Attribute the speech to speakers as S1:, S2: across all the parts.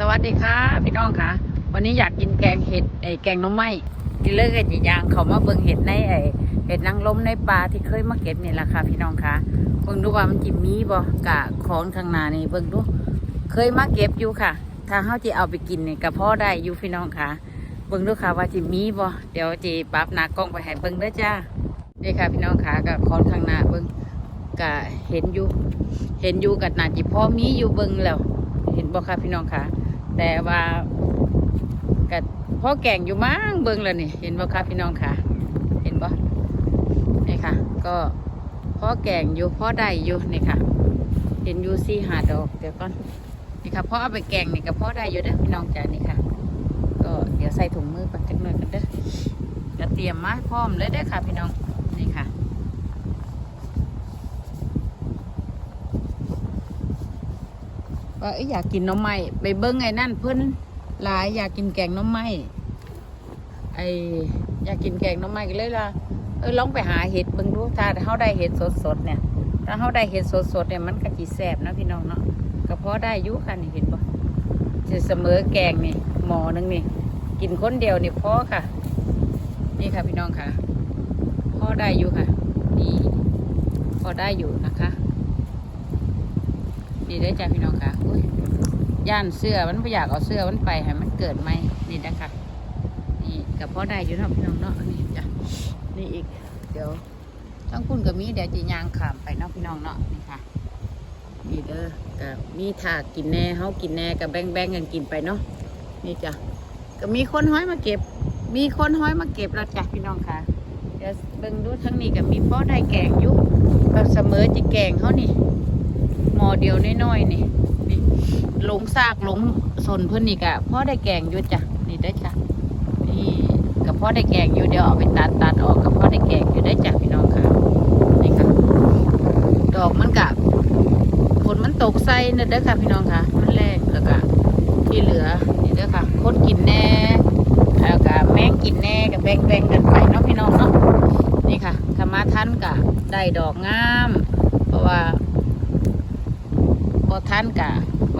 S1: สวัสดีค่ะพี่น้องค่ะ วันนี้อยากกินแกงเห็ดไอแกงน้ำไม้กินเลิกกันจียางเขามาเบิ่งเห็ดในไอเห็ดนางรมในปลาที่เคยมาเก็บนี่แหละค่ะพี่น้องค่ะเบิ่งดูว่ามันจิมีบ่กะของข้างหน้านี่เบิ่งดู เคยมาเก็บอยู่ค่ะ ถ้าเฮาจะเอาไปกินนี่ก็พอได้อยู่พี่น้องค่ะ เบิ่งดูค่ะว่าจิมีบ่เดี๋ยวจีปรับหน้ากล้องไปให้เบิ่งเด้อจ้านี่ค่ะพี่น้องค่ะกับของข้างหน้าเบิ่งก็เห็นอยู่ เห็นอยู่กับนาจิพ่อมีอยู่เบิ่งแล้วเห็นบ่ค่ะพี่น้องค่ะ แต่ว่ากับพ่อแก่งอยู่มั้งเบิ่งแล้วนี่ เห็นบ่ค่ะพี่น้องค่ะ เห็นบ่นี่ค่ะ ก็พ่อแก่งอยู่พ่อได้อยู่นี่ค่ะ เห็นอยู่สี่หาดอกเดี๋ยวก่อนนี่ค่ะพ่อเอาไปแก่งนี่กับพ่อได้อยู่เด้อพี่น้องจ้านี่ค่ะ ก็เดี๋ยวใส่ถุงมือก่อนจักหน่อยกันเด้อจะเตรียมมาพร้อมเลยเด้อค่ะพี่น้องนี่ค่ะ ว่าอยากกินน้ำไม้ไปเบิ้งไอ้นั่นเพิ่นหลายอยากกินแกงน้ำไม้ไออยากกินแกงน้ำไม้ก็เลยล่ะเออลองไปหาเห็ดเบิ่งดูถ้าเขาได้เห็ดสดๆเนี่ย ถ้าเขาได้เห็ดสดๆเนี่ยมันก็จีแสบนะพี่น้องเนาะก็พอได้ยุค่ะนี่เห็นบ่จะเสมอแกงนี่หมอนึงนี่กินคนเดียวนี่พอค่ะ นี่ค่ะพี่น้องค่ะพอได้อยู่ค่ะ นี่พอได้อยู่นะคะนี่ได้จ้าพี่น้องค่ะ ย่านเสื้อมันไม่อยากเอาเสื้อมันไปให้มันเกิดไหมนี่นะคะนี่กับพ่อได้อยู่นะพี่น้องเนาะนี่จ้ะนี่อีก เดี๋ยวทั้งคุณกับมีเดี๋ยวจะยางขามไปเนาะพี่น้องเนาะนี่ค่ะนี่เด้อกับมีถากกินแน่เฮากินแน่กับแบ่งแบ่งกันกินไปเนาะนี่จ้ะก็มีคนห้อยมาเก็บ มีคนห้อยมาเก็บแล้วจ้ะพี่น้องค่ะเดี๋ยวเบิ่งดูทั้งนี้กับมีพ่อได้แกงอยู่ก็เสมอจะแกงเขานี่หมอเดียวน้อยๆนี่ หลงซากหลงสนเพื่อนนี่กะพ่อได้แกงอยู่จ้ะนี่ได้จ้ะนี่กับพ่อได้แกงอยู่เดี๋ยวเอาไปตัดตัดออกกับพ่อได้แกงอยู่ได้จ้ะพี่น้องค่ะนี่ค่ะดอกมันกะฝนมันตกใส่นอะเด้อค่ะพี่น้องค่ะ มันแรงแล้วก็ที่เหลือนี่เด้อค่ะคนกินแน่แล้วก็แมงกินแน่กับแบ่งแบ่งกันไปเนาะพี่น้องเนาะนี่ค่ะธรรมาท่านกะได้ดอกงาม เพราะว่าพอท่านกะ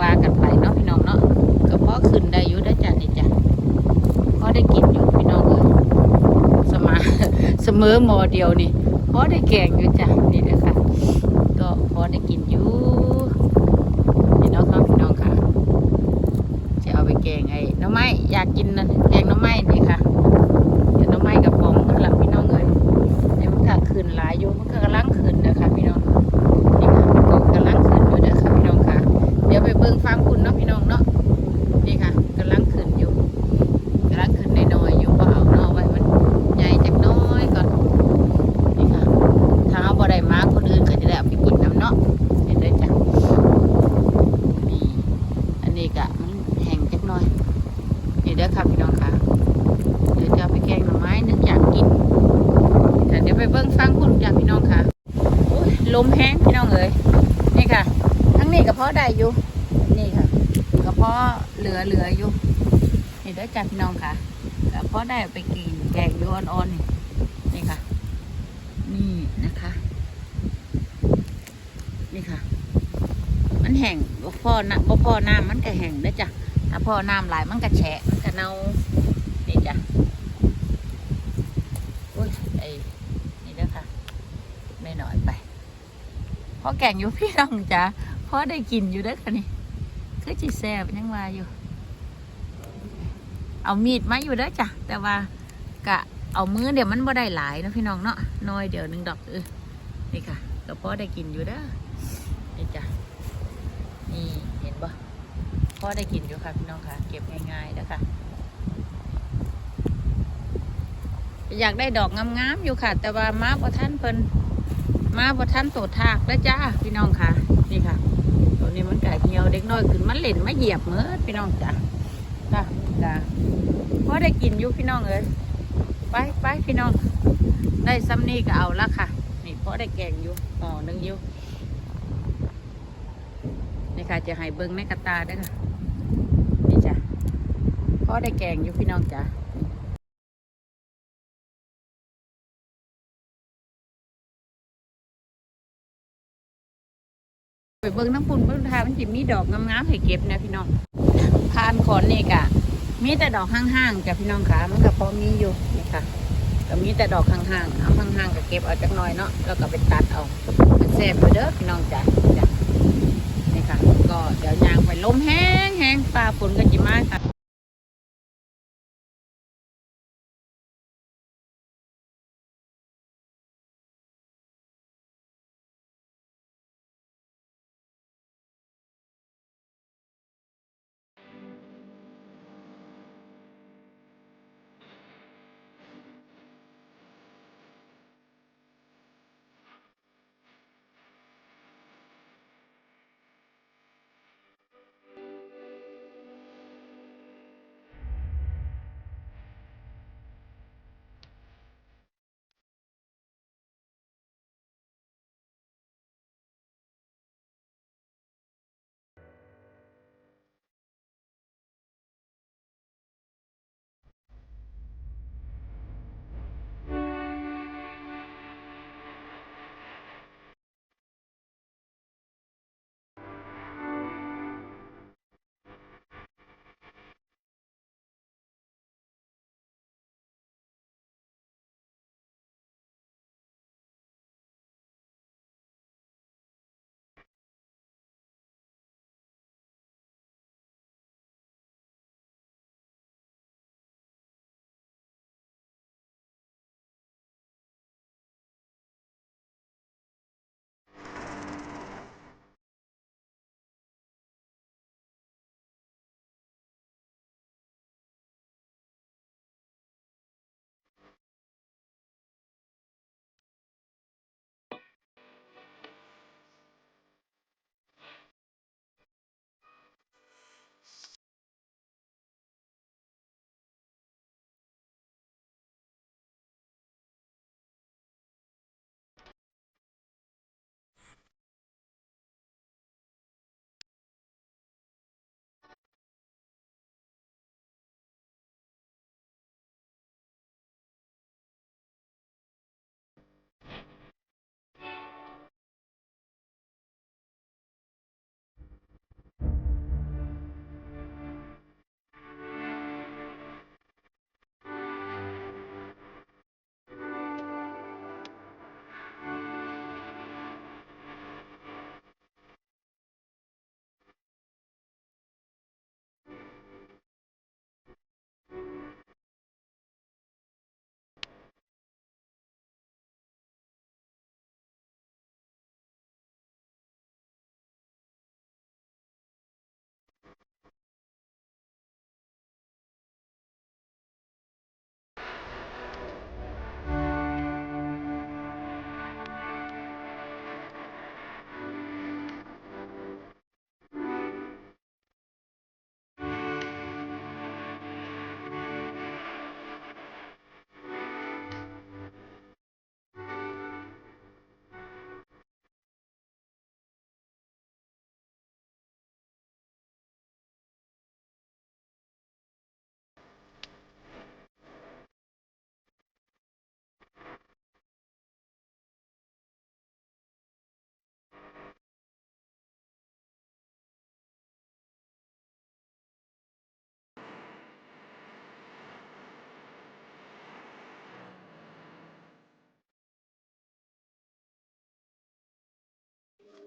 S1: ว่ากันไปเนาะพี่น้องเนาะก็พอขึ้นได้อยู่ได้อจ้ะนี่จ้ะพอได้กินอยู่พี่น้องเอ้ยสมาเสมอมอเดียวนี่พอได้แกงอยู่จ้ะนี่เด้อค่ะก็พอได้กินอยู่พี่น้องครับพี่น้องค่ะจะเอาไปแกงไอ้หน้ำไม้อยากกินนั่นแกงหน้ำไม้นี่ค่ะเดี๋ยวหน้ำไม้กับป๋องนั่นแหละพี่น้องเอ้ยเดี๋ยวมันก็ขึ้นหลายอยู่มันก็กำลังขึ้นเด้อค่ะพี่น้อง นี่ค่ะก็กำลังขึ้นอยู่เด้อค่ะพี่น้องค่ะ เดี๋ยวไปเบิ่งฟังคุณเนาะพี่น้องเนาะนี่ค่ะกำลังขึ้นอยู่กำลังขึ้นน้อยๆอยู่ก็เอาเนาะไว้มันใหญ่จักหน้อยก่อนนี่ค่ะ ถ้าเอาบ่ได้มาคนอื่นก็จะได้เอาไปกินน้ำเนาะเห็นได้อจ้ะนี่อันนี้กะมันแห้งจักหน้อยนี่เด้อค่ะพี่น้องค่ะ เดี๋ยวจะเอาไปแกงหน่อไม้นึกอยากกินแต่เดี๋ยวไปเบิ่งฟังคุณจ้ะพี่น้องค่ะ โอ้ย ลมแห้งพี่น้องเอ๋ยนี่ค่ะ ทั้งนี้กระเพาะได้อยู่นี่ค่ะกระเพาะเหลือเหลืออยู่นี่เด้จ้าพี่น้องค่ะกระเพาะได้ไปกินแกงอยู่อ่อนๆนี่นี่ค่ะ นี่นะคะ นี่ค่ะ มันแห้งบ่พอน้ำบ่พอน้ำมันก็แห้งเด้จ้ะถ้าพอน้ำหลายมันก็แฉะมันก็เน่านี่จ้ะโอ้ยไอนี่เด้อค่ะ ไม่น้อยไปพ อแก่งอยู่พี่น้องจ้ะพอได้กินอยู่ด้อค่ะนี่คือจีแซ่บยังว่าอยู่ เอามีดมาอยู่ด้อจ้ะแต่ว่ากะเอามือเดี๋ยวมันบ่ได้หลายนะพี่น้องเนาะน้อยเดี๋ยวหนึงดอกเออนี่ค่ะก็พอได้กินอยู่เด้อนี่จ้ะนี่เห็นบ่พอได้กินอยู่ค่ะพี่น้องค่ะ เก็บง่ายๆเด้อค่ะอยากได้ดอกงามๆอยู่ค่ะ แต่ว่ามาบ่ท่านเพิ่น มาบท่านโตทากแล้วจ้าพี่น้องค่ะ นี่ค่ะ ตัวนี้มันไกะเหี่ยวเด็กน้อยขึ้นมันเล่นมาเหยียบเมื่อพี่น้องจ้ะจ้ะจ้ะพอได้กินอยู่พี่น้องเอ้ยไปไปพี่น้อง ได้ซ้ำนี่ก็เอาละค่ะ นี่เพอได้แกงอยู่ห่อหนึ่งอยู่นี่ค่ะจะให้เบิ้งในกระตาด้วยค่ะนี่จ้ะพอได้แกงอยู่พี่น้องจ้ะ ไปเบิ่งน้ำปุ่นเบิ่งทามันจิมีดอกงามๆให้เก็บนะพี่น้องพคานขอนนี่กะ มีแต่ดอกห่างๆจ้ะพี่น้องคะมันก็พอมีอยู่นี่ค่ะก็มีแต่ดอกห่างๆเอาห่างๆก็เก็บเอาจักหน่อยเนาะแล้วก็ไปตัดเอามันแซ่บอยู่เด้อพี่น้องจ้ะจ้ะนี่ค่ะ ก็เดี๋ยวยางไปลมแห้งแห้งฟ้าฝนก็จิมาค่ะ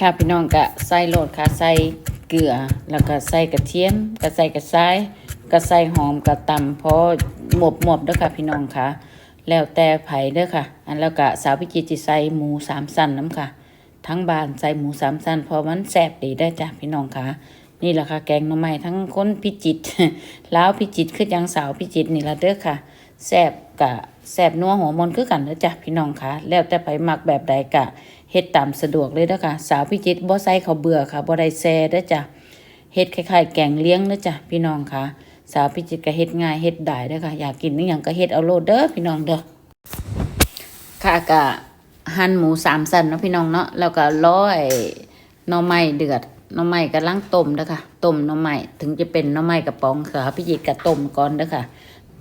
S1: ค่ะพี่น้องก็ใส่โลดค่ะใส่เกลือ แล้วก็ใส่กระเทียมก็ใส่กระซ้ายก็ใส่หอมกระตำพอหมบหมบด้อค่ะพี่น้องค่ะ แล้วแต่ไผเด้อค่ะ อันแล้วก็สาวพิจิตจะใส่หมูสามสั้นน้ำค่ะ ทั้งบานใส่หมูสามสั้นเพอมันแซ่บดีได้จ้ะพี่น้องค่ะ นี่แหละค่ะ แกงหน่อไม้ทั้งคนพิจิตรลาวพิจิตคือจังสาวพิจิตนี่ละเด้อค่ะแซบกะแซบนัวหัวมนคือกันเด้อจ้ะพี่น้องค่ะ แล้วแต่ไผมักแบบใดกะเฮ็ดตามสะดวกเลยเด้อค่ะ สาวพิจิตบ่ใส่ข้าเบื่อค่ะบ่ได้แซ่เด้อจ้ะเฮ็ดคล้ายๆแกงเลี้ยงเด้อจ้ะพี่น้องค่ะ สาวพิจิตก็เฮ็ดง่ายเฮ็ดได้เด้อค่ะ อยากกินอีหยังก็เฮ็ดเอาโลดเด้อพี่น้องเด้อค่ะก็หั่นหมูสามสันเนาะพี่น้องเนาะแล้วก็ร้อยหน่อไม้เดือด หน่อไม้กำลังต้มเด้อค่ะต้มหน่อไม้ถึงจะเป็นหน่อไม้กระป๋องค่ะพี่จิตก็ต้มก่อนเด้อค่ะ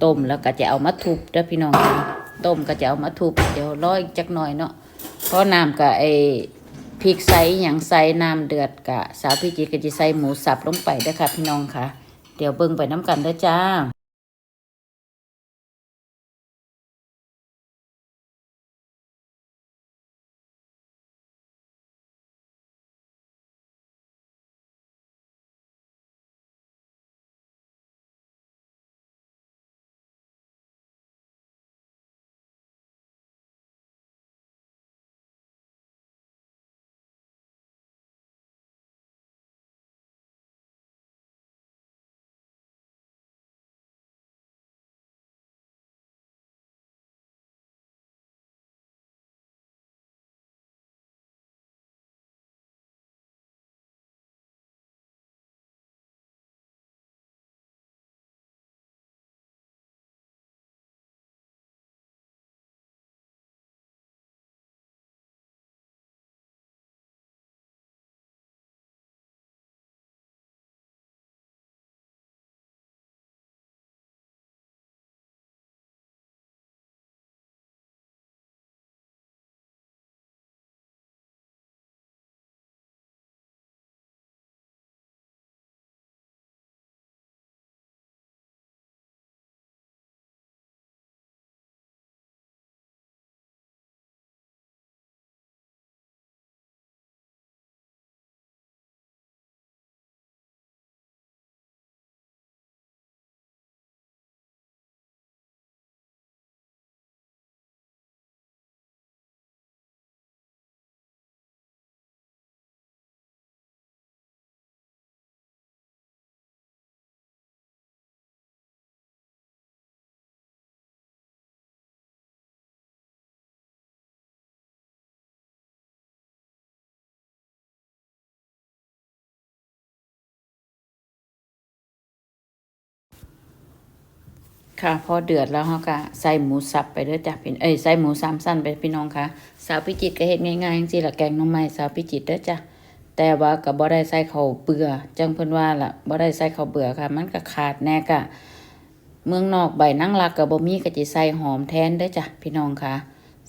S1: ต้มแล้วก็จะเอามาทุบเด้อพี่น้องค่ะต้มก็จะเอามาทุบเดี๋ยวร้อยจักหน่อยเนาะเพราะน้ำกับไอ้พริกใส่อย่างใส่น้ำเดือดกะสาวพี่จิตก็จะใส่หมูสับลงไปเด้อค่ะพี่น้องค่ะ เดี๋ยวเบิ่งไปน้ำกันเด้อจ้า ค่ะพอเดือดแล้วเขาก็ใส่หมูสับไปเด้อจ้ะพี่เอ้ยใส่หมูสามสั้นไปพี่น้องค่ะ สาวพิจิตรก็เฮ็ดง่ายๆจังซี่ล่ะแกงหน่อไม้สาวพิจิตเด้อจ้ะแต่ว่าก็บ่ได้ใส่ข้าวเบื่อจังเพิ่นว่าล่ะบ่ได้ใส่ข้าวเบื่อค่ะ มันก็ขาดแน่กะเมืองนอกใบนั่งรักก็บ่มีก็สิใส่หอมแทนเด้อจ้ะพี่น้องค่ะ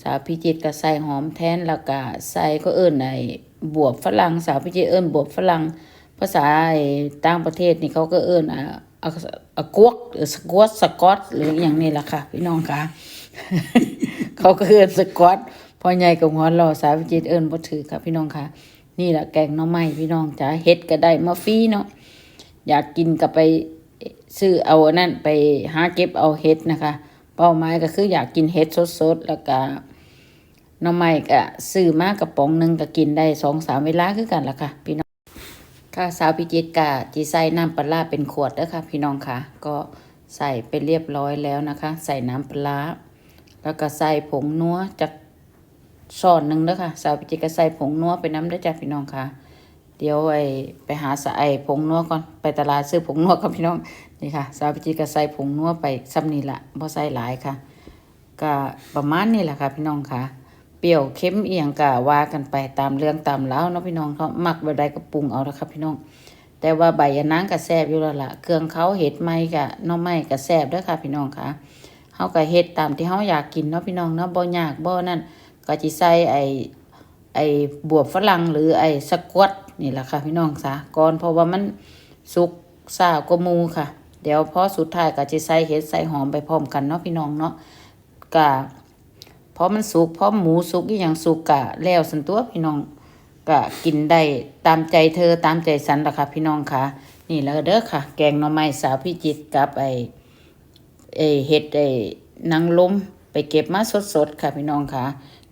S1: สาวพิจิตก็ใส่หอมแทนแล้วก็ใส่ก็เอิ้นไอ้บวบฝรั่งสาวพิจิตเอิ้นบวบฝรั่งภาษาไอ้ต่างประเทศนี่เขาก็เอิ้นอ่าอะอะ กวกหรือสกวตสกอตหรืออย่างนี้ล่ะค่ะ พี่น้องค่ะ เขาก็เอินสกอตพอใหญ่กับหัวรอสาวิจิตเอิ้นบ่ถือค่ะ พี่น้องค่ะ นี่แหละแกงน่อไม้พี่น้องจ้าเฮ็ดก็ได้มาฟรีเนาะอยากกินก็ไปซื้อเอาอันนั่นไปหาเก็บเอาเฮ็ดนะคะ เป้าหมายก็คืออยากกินเฮ็ดสดๆแล้วก็น่อไม้ก็ซื้อมากระป๋องหนึงก็กินได้สองสามเวลาคือกันล่ะค่ะ พี่น้อง ค่ะสาวพิจิตกะจีใส่น้ำปลาเป็นขวดเด้อค่ะพี่น้องค่ะ ก็ใส่ไปเรียบร้อยแล้วนะคะ ใส่น้ำปลาแล้วก็ใส่ผงนัวจากช้อนหนึ่งเด้อค่ะสาวพิจิตก็ใส่ผงนัวไปน้ำเด้จ้ะพี่น้องค่ะ เดี๋ยวไอไปหาใส่ผงนัวก่อนไปตลาดซื้อผงนัวกับพี่น้องนี่ค่ะ สาวพิจิตก็ใส่ผงนัวไปซ้ำนี่ละบ่ใส่หลายค่ะ ก็ประมาณนี้แหละค่ะพี่น้องค่ะ เปรี้ยวเค็มเอียงกะว่ากันไปตามเรื่องตามเล้าวเนาะพี่น้องเขามักแบบใดก็ปรุงเอาละครับพี่น้อง แต่ว่าใบยะนางก็แซบอยู่แล้วละเครื่องเขาเห็ดไม้กะน้องไม้ก็แซบด้วยค่ะพี่น้องค่ะเฮาก็เฮ็ดตามที่เฮาอยากกินเนาะพี่น้องเนาะบ่ยากบ่นั่นก็สิใส่ไอ้ไอ้บวบฝรั่งหรือไอ้สกวตนี่แหละค่ะพี่น้องซะก่อนเพราะว่ามันสุกซากว่าหมูค่ะ เดี๋ยวพอสุดท้ายก็สิใส่เห็ดใส่หอมไปพร้อมกันเนาะพี่น้องเนาะก็ พอมันสุกพอหมูสุกอีหยังสุกกะแล้วสันตัวพี่น้องก็กินได้ตามใจเธอตามใจสันละค่ะพี่น้องค่ะ นี่แล้วเด้อค่ะ แกงหน่อไม้สาวพิจิตกับไอไอเห็ดไอนางลมไปเก็บมาสดๆค่ะพี่น้องค่ะ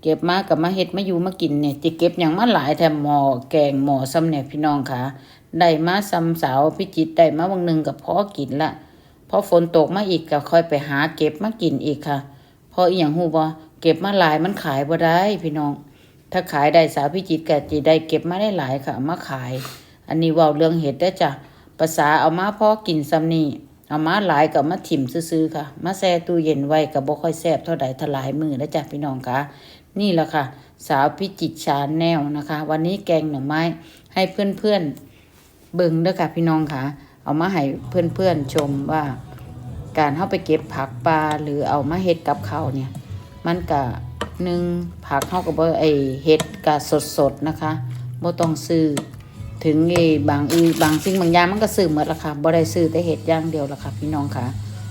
S1: เก็บมากับมาเห็ดมาอยู่มากินเนี่ยจะเก็บอย่างมาหลายแถมหมอแกงหมอซ้ำเนี่ยพี่น้องค่ะได้มาซ้ำสาวพิจิตได้มาบางหนึ่งกับพ่อกินละพอฝนตกมาอีกก็ค่อยไปหาเก็บมากินอีกค่ะพออีหยังหูบ่ เก็บมาหลายมันขายบ่ได้พี่น้อง ถ้าขายได้สาวพิจิตรก็จะได้เก็บมาได้หลายค่ะมาขาย อันนี้ว่าเรื่องเห็ดได้จ้ะภาษาเอามาพอกินซ้ำนี่เอามาหลายกับมาถิ่มซื้อๆค่ะ มาแช่ตู้เย็นไว้กับบ่ค่อยแซ่บเท่าใดทลายมือแล้วจ้ะพี่น้องค่ะนี่แหละค่ะ สาวพิจิตชาแนลนะคะ วันนี้แกงหน่อไม้ให้เพื่อนๆเบิ่งด้อค่ะพี่น้องค่ะเอามาให้เพื่อนๆชมว่า การเข้าไปเก็บผักปลาหรือเอามาเฮ็ดกับเขาเนี่ย มันกะหนึ่งผักเข้ากับไอเห็ดกะสดสดๆนะคะบ่ต้องซื้อถึงไอบางอือบางสิ่งบางอย่างมันก็ซื้อหมดละค่ะบ่ได้ซื้อแต่เห็ดอย่างเดียวละค่ะพี่น้องค่ะ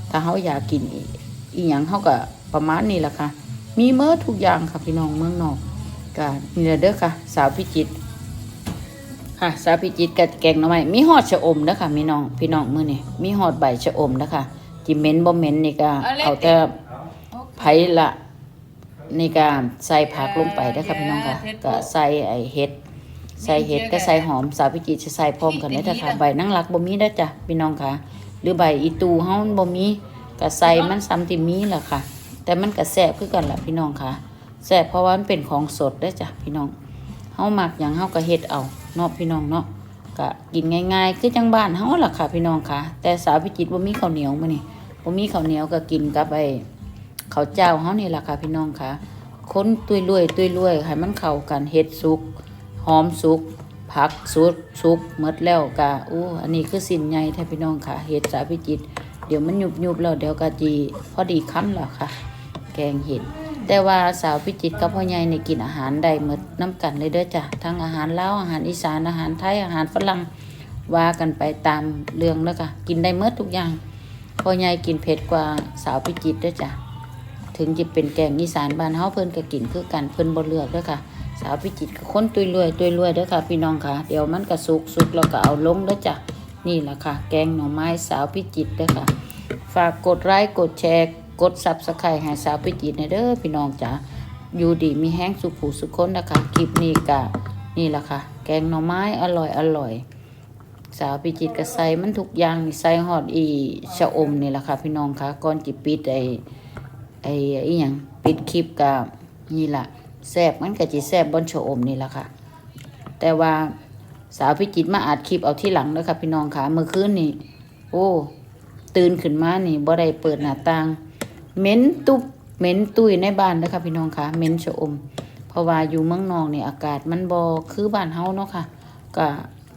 S1: ถ้าเขาอยากกินอีอีหยังเขาก็ประมาณนี้ละค่ะ มีเมื่อทุกอย่างค่ะพี่น้องเมืองนอกก็นี่ละเด้อค่ะ สาวพิจิตค่ะ สาวพิจิตกับแกงหน่อไม้มีฮอดชะอมเด้อค่ะพี่น้องพี่น้องมื้อนี้มีฮอดใบชะอมเด้อค่ะจิเม็นบ่เม็นนี่ก็เอาแต่ไผ่ละ นการใส่ผักลงไปได้ค่ะพี่น้องค่ะก็ใส่ไอเห็ดใส่เห็ดก็ใส่หอมสาวพิจิตรจะใส่พร้อมกันได้อค่ะใบนั่งรักบ่มีได้จ้ะพี่น้องค่ะ หรือใบอีตูเฮาบ่มีก็ใส่มันซ้ำที่มีแหละค่ะ แต่มันก็แซ่บคือกันล่ะพี่น้องค่ะแซ่บเพราะว่ามันเป็นของสดได้จ้ะพี่น้องเฮาหมักหยังเฮาก็เฮ็ดเอาเนาะพี่น้องเนาะก็กินง่ายๆคือจังบ้านเฮาล่ะค่ะ พี่น้องค่ะ แต่สาวพิจิตรบ่มีข้าวเหนียวมื้อนี้บ่มีข้าวเหนียวก็กินกับไอ้ข้าวเจ้าเฮานี่ล่ะค่ะพี่น้องค่ะ คนตุยรวยตุยรวยให้มันเข้ากันเฮ็ดสุกหอมสุกผักสุกสุกหมดแล้วกะอู้อันนี้คือสินใหญ่แท้พี่น้องค่ะเฮ็ดสาพิจิตรเดี๋ยวมันยุบยุบแล้วเดี๋ยวก็จีพอดีคั้นแล้วค่ะ แกงเห็ดแต่ว่าสาวพิจิตรกับพ่อใหญ่นี่กินอาหารได้หมดน้ำกันเลยเด้อจ้ะทั้งอาหารลาวอาหารอีสานอาหารไทยอาหารฝรั่งว่ากันไปตามเรื่องแล้วค่ะกินได้หมดทุกอย่างพ่อใหญ่กินเผ็ดกว่าสาวพิจิตรเด้อจ้ะ ถึงจะเป็นแกงอีสานบ้านเฮาเพิ่นก็กินคือกันเพิ่นบ่เลือกเด้อค่ะ สาวพิจิตรก็คนตุยรวยตุยรวยเด้อค่ะ พี่น้องค่ะ เดี๋ยวมันก็สุกสุกแล้วก็เอาลงเด้อจ้ะนี่แหละค่ะ แกงหน่อไม้สาวพิจิตรเด้อค่ะ ฝากกดไลค์กดแชร์กด Subscribe ให้สาวพิจิตรหน่อยเด้อพี่น้องจ๋าอยู่ดีมีแห้งสุขผูสุขคนนะคะคลิปนี้ก็นี่แหละค่ะ แกงหน่อไม้อร่อยอร่อยสาวพิจิตรก็ใส่มันทุกอย่างนี่ใส่ฮอดอีชะอมนี่แหละค่ะ พี่น้องค่ะก่อนจิปิดไอ ไอ้อีหยังปิดคลิปกับนี่ล่ะแซบมันก็จิแซบบนโชอมนี่ล่ะค่ะ แต่ว่าสาวพิจิตมาอัดคลิปเอาที่หลังแล้วค่ะพี่น้องค่ะเมื่อคืนนี่โอ้ตื่นขึ้นมานี่บ่ได้เปิดหน้าต่างเหม็นตุบเหม็นตุยในบ้านเด้อค่ะพี่น้องค่ะเหม็นโชอม เพราะว่าอยู่เมืองนอกนี่อากาศมันบ่คือบ้านเฮาเนาะค่ะก็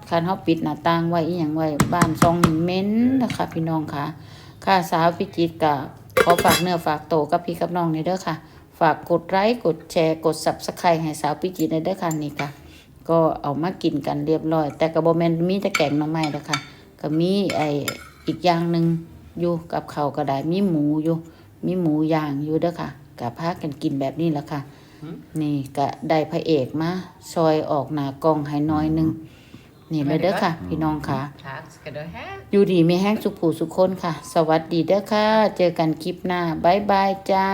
S1: คันเฮาปิดหน้าต่างไว้อีหยังไว้บ้านซองเหม็นนะคะพี่น้องค่ะ ค่ะสาวพิจิตรกะ ขอฝากเนื้อฝากโตวกับพี่กับน้องในเด้อค่ะ ฝากกดไลค์กดแชร์กด subscribe ให้สาวพิจิตรในเด้อค่ะนี่ค่ะ ก็เอามากินกันเรียบร้อย แต่กระบอแมนมีแต่แกงหน่อไม้เด้อค่ะก็มีไออีกอย่างหนึ่งอยู่กับเขาวก็ได้มีหมูอยู่มีหมูย่างอยู่เด้อค่ะกับพากันกินแบบนี้แหละค่ะ นี่ก็ได้พระเอกมาซอยออกหน้ากล้องให้น้อยหนึง นี่เลยเด้อค่ะ พี่น้องค่ะ
S2: Tack ska du ha.
S1: อยู่ดีมีแห้งสุขผูสุขคนค่ะ สวัสดีเด้อค่ะ เจอกันคลิปหน้า บ๊ายบายจ้า